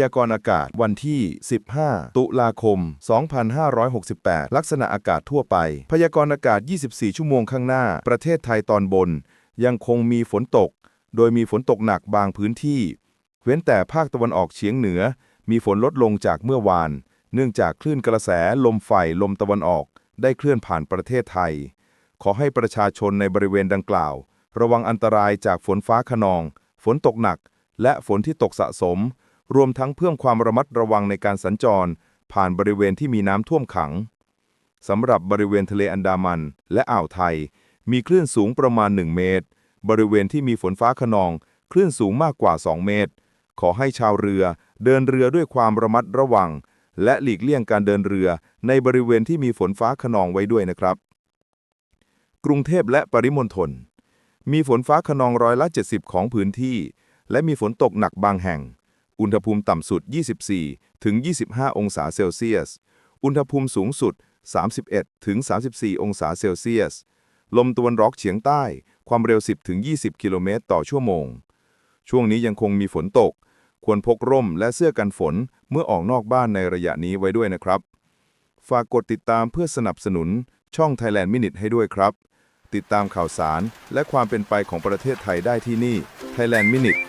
ยากรณ์อากาศวันที่ 15 ตุลาคม 2568 ลักษณะอากาศทั่วไป พยากรณ์อากาศ 24 ชั่วโมงข้างหน้า ประเทศไทยตอนบน ยังคงมีฝนตก โดยมีฝนตกหนักบางพื้นที่ เว้นแต่ภาคตะวันออกเฉียงเหนือ มีฝนลดลงจากเมื่อวาน เนื่องจากคลื่นกระแสลมฝ่ายลมตะวันออกได้เคลื่อนผ่านประเทศไทย ขอให้ประชาชนในบริเวณดังกล่าว ระวังอันตรายจากฝนฟ้าขนอง ฝนตกหนัก และฝนที่ตกสะสม รวมทั้งเพิ่มความระมัดระวังในการสัญจร ผ่านบริเวณที่มีน้ำท่วมขังสำหรับบริเวณทะเลอันดามันและอ่าวไทย มีคลื่นสูงประมาณ 1 เมตร บริเวณที่มีฝนฟ้าขนอง คลื่นสูงมากกว่า 2 เมตร ขอให้ชาวเรือ เดินเรือด้วยความระมัดระวัง และหลีกเลี่ยงการเดินเรือ ในบริเวณที่มีฝนฟ้าขนองไว้ด้วยนะครับ กรุงเทพและปริมณฑลมีฝนฟ้าขนองร้อยละ 70 ของพื้นที่ และมีฝนตกหนักบางแห่ง อุณหภูมิต่ำสุด 24 ถึง 25 องศาเซลเซียส อุณหภูมิสูงสุด 31 ถึง 34 องศาเซลเซียส ลมตะวันออกเฉียงใต้ ความเร็ว 10 ถึง 20 กิโลเมตรต่อชั่วโมง ช่วงนี้ยังคงมีฝนตก ควรพกร่มและเสื้อกันฝนเมื่อออกนอกบ้านในระยะนี้ไว้ด้วยนะครับ ฝากกดติดตามเพื่อสนับสนุนช่อง Thailand Minute ให้ด้วยครับ ติดตามข่าวสารและความเป็นไปของประเทศไทยได้ที่นี่ Thailand Minute